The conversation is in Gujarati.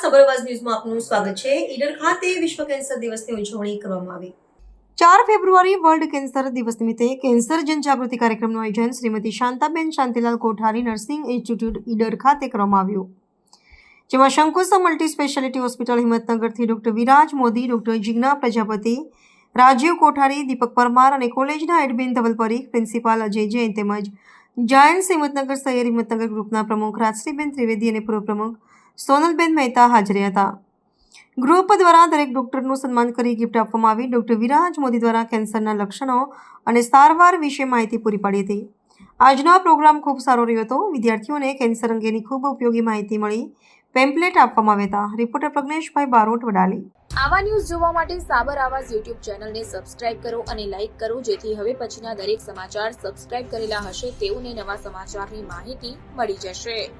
સાબરવાજ ન્યૂઝમાં આપનું સ્વાગત છે. ઈડર ખાતે વિશ્વ કેન્સર દિવસની ઉજવણી કરવામાં આવી. ચાર ફેબ્રુઆરી વર્લ્ડ કેન્સર દિવસ નિમિત્તે કેન્સર જનજાગૃતિ કાર્યક્રમનું આયોજન શ્રીમતી શાંતાબેન શાંતિલાલ કોઠારી નર્સિંગ ઇન્સ્ટિટ્યૂટ ઈડર ખાતે કરવામાં આવ્યું. જેમાં શંકુસા મલ્ટી સ્પેશિયાલિટી હોસ્પિટલ હિંમતનગરથી ડોક્ટર વિરાજ મોદી, ડોક્ટર જિજ્ઞા પ્રજાપતિ, રાજીવ કોઠારી, દીપક પરમાર અને કોલેજના એડમિન ધવલ પરીખ, પ્રિન્સિપાલ અજય જૈન તેમજ જાયન્સ હિંમતનગર સૈયર હિંમતનગર ગ્રુપના પ્રમુખ રાજશ્રીબેન ત્રિવેદી અને પૂર્વ પ્રમુખ સોનલબેન મહેતા હાજર હતા. ગ્રુપ દ્વારા દરેક ડૉક્ટરનું સન્માન કરી ગિફ્ટ આપવામાં આવી. ડૉક્ટર વિરાજ મોદી દ્વારા કેન્સરના લક્ષણો અને સારવાર વિશે માહિતી પૂરી પાડી હતી. આજનો પ્રોગ્રામ ખૂબ સારો રહ્યો હતો. વિદ્યાર્થીઓને કેન્સર અંગેની ખૂબ ઉપયોગી માહિતી મળી. પેમ્પલેટ આપવામાં આવ્યા હતા. રિપોર્ટર પ્રજ્ઞેશભાઈ બારોટ વડાલી. આવા ન્યૂઝ જોવા માટે સાબર આવાઝ યુટ્યુબ ચેનલને સબસ્ક્રાઇબ કરો અને લાઇક કરો, જેથી હવે પછીના દરેક સમાચાર સબસ્ક્રાઇબ કરેલા હશે તેઓને નવા સમાચારની માહિતી મળી જશે.